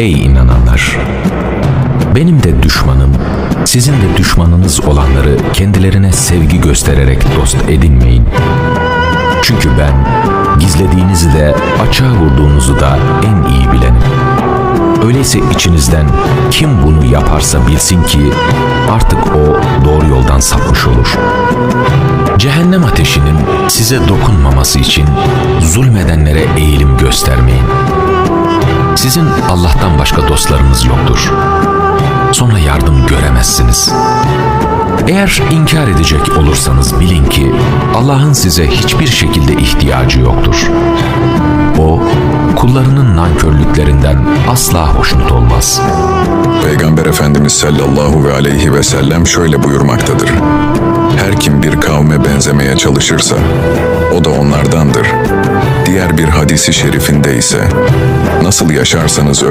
Ey inananlar! Benim de düşmanım, sizin de düşmanınız olanları kendilerine sevgi göstererek dost edinmeyin. Çünkü ben gizlediğinizi de açığa vurduğunuzu da en iyi bilenim. Öyleyse içinizden kim bunu yaparsa bilsin ki artık o doğru yoldan sapmış olur. Cehennem ateşinin size dokunmaması için zulmedenlere eğilim göstermeyin. Sizin Allah'tan başka dostlarınız yoktur. Sonra yardım göremezsiniz. Eğer inkar edecek olursanız bilin ki Allah'ın size hiçbir şekilde ihtiyacı yoktur. O, kullarının nankörlüklerinden asla hoşnut olmaz. Peygamber Efendimiz sallallahu ve aleyhi ve sellem şöyle buyurmaktadır. Her kim bir kavme benzemeye çalışırsa o da onlardandır. Diğer bir hadisi şerifinde ise nasıl yaşarsanız öyle